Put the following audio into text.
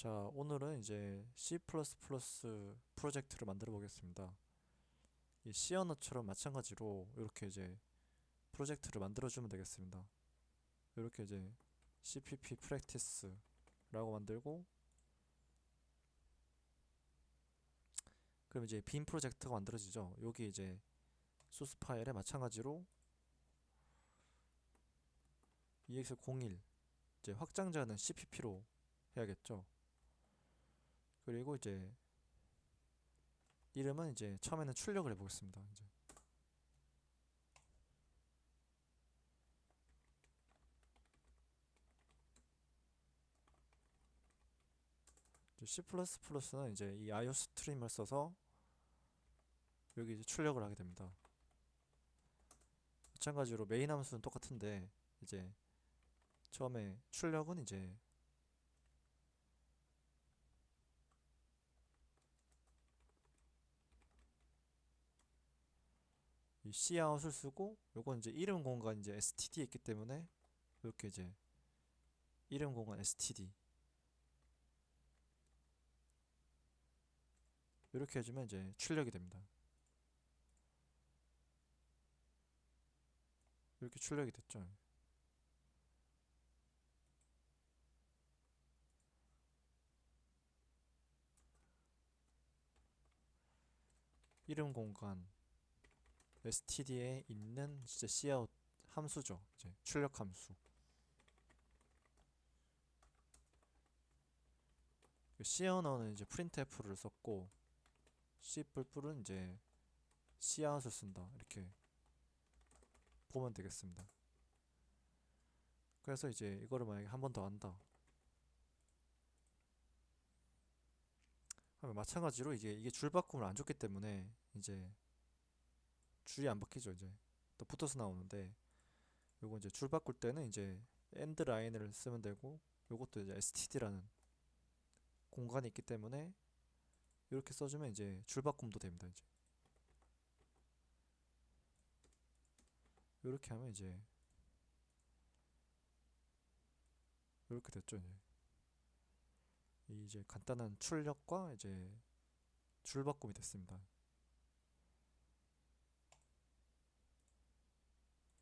자, 오늘은 이제 C++ 프로젝트를 만들어 보겠습니다. 이 C 언어처럼 마찬가지로 이렇게 이제 프로젝트를 만들어 주면 되겠습니다. 이렇게 이제 cpp practice라고 만들고 그럼 이제 빈 프로젝트가 만들어지죠. 여기 이제 소스 파일에 마찬가지로 ex01 이제 확장자는 cpp로 해야겠죠. 그리고 이제 이름은 이제 처음에는 출력을 해보겠습니다. 이제 C++는 이제 이 IO 스트림을 써서 여기 이제 출력을 하게 됩니다. 마찬가지로 메인 함수는 똑같은데 이제 처음에 출력은 이제 이 cout을 쓰고 요건 이제 이름 공간 이제 std에 있기 때문에 이렇게 이제 이름 공간 std 이렇게 해주면 이제 출력이 됩니다. 이렇게 출력이 됐죠. 이름 공간 std에 있는 진짜 cout 함수죠. 이제 출력 함수. C 언어는 이제 printf를 썼고 C 뿔뿔은 이제 cout을 쓴다. 이렇게 보면 되겠습니다. 그래서 이제 이거를 만약에 한 번 더 한다. 하면 마찬가지로 이게 이게 줄 바꿈을 안 줬기 때문에 이제 줄이 안 바뀌죠 이제. 또 붙어서 나오는데. 요거 이제 줄 바꿀 때는 이제 엔드 라인을 쓰면 되고 요것도 이제 std라는 공간이 있기 때문에 이렇게 써주면 이제 줄 바꿈도 됩니다 이제. 이렇게 하면 이제 이렇게 됐죠 이제. 이 이제 간단한 출력과 이제 줄 바꿈이 됐습니다.